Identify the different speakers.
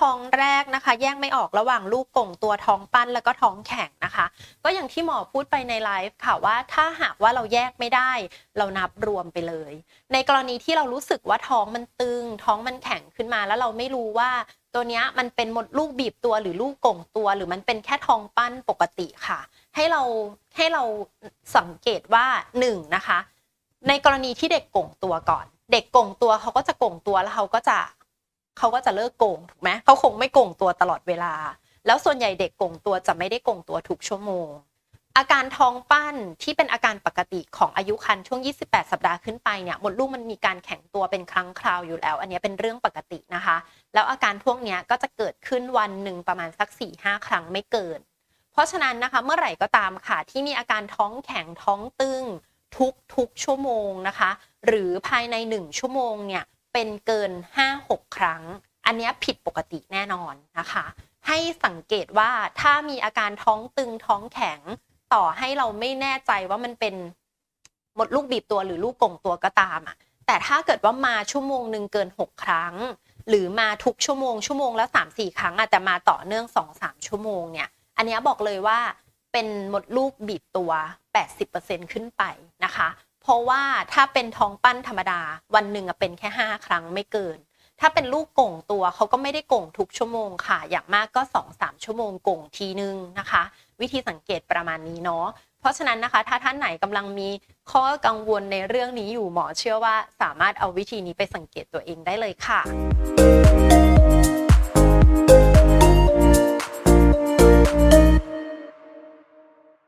Speaker 1: ท้องแรกนะคะ แยกไม่ออกระหว่างลูกก่งตัวท้องปั้นแล้วก็ท้องแข็งนะคะ ก็อย่างที่หมอพูดไปในไลฟ์ค่ะว่าถ้าหากว่าเราแยกไม่ได้ เรานับรวมไปเลย ในกรณีที่เรารู้สึกว่าท้องมันตึง ท้องมันแข็งขึ้นมาแล้วเราไม่รู้ว่าตัวนี้มันเป็นมดลูกบีบตัวหรือลูกก่งตัว หรือมันเป็นแค่ท้องปั้นปกติค่ะ ให้เราให้เราสังเกตว่าหนึ่งนะคะในกรณีที่เด็กก่งตัวก่อน เด็กก่งตัวเขาก็จะก่งตัวแล้วเขาก็จะ เขาก็จะเลิกโกงถูกไหมเขาคงไม่โก่งตัวตลอดเวลา แล้วส่วนใหญ่เด็กโก่งตัวจะไม่ได้โก่งตัวทุกชั่วโมง อาการท้องปั้นที่เป็นอาการปกติของอายุครรภ์ช่วง 28 สัปดาห์ขึ้นไปเนี่ยมดลูกมันมีการแข็งตัวเป็นครั้งคราวอยู่แล้ว อันนี้เป็นเรื่องปกตินะคะ แล้วอาการพวกเนี้ยก็จะเกิดขึ้นวันหนึ่งประมาณสัก 4-5 ครั้งไม่เกิน เพราะฉะนั้นนะคะเมื่อไหร่ก็ตามค่ะที่มีอาการท้องแข็งท้องตึงทุกทุกชั่วโมงนะคะ หรือภายใน 1 ชั่วโมงเนี่ย เป็นเกิน 5-6 ครั้ง อันนี้ผิดปกติแน่นอนนะคะ ให้สังเกตว่าถ้ามีอาการท้องตึงท้องแข็ง ต่อให้เราไม่แน่ใจว่ามันเป็นหมดลูกบีบตัวหรือลูกกงตัวก็ตามอะแต่ถ้าเกิดว่ามาชั่วโมงหนึ่งเกิน 6 ครั้ง หรือมาทุกชั่วโมงชั่วโมงละ3 4 ครั้งอาจจะมาต่อเนื่อง 2-3 ชั่วโมงเนี่ย อันนี้บอกเลยว่าเป็นหมดลูกบีบตัว 80%ขึ้นไปนะคะ เพราะว่าถ้าเป็นท้องปั้นธรรมดา วันหนึ่งเป็นแค่ 5 ครั้งไม่เกิน ถ้าเป็นลูกก่งตัวเขาก็ไม่ได้ก่งทุกชั่วโมงค่ะ อย่างมากก็ 2-3 ชั่วโมงก่งทีนึงนะคะ วิธีสังเกตประมาณนี้เนาะเพราะฉะนั้นนะคะ ถ้าท่านไหนกำลังมีข้อกังวลในเรื่องนี้อยู่หมอเชื่อว่าสามารถเอาวิธีนี้ไปสังเกตตัวเองได้เลยค่ะ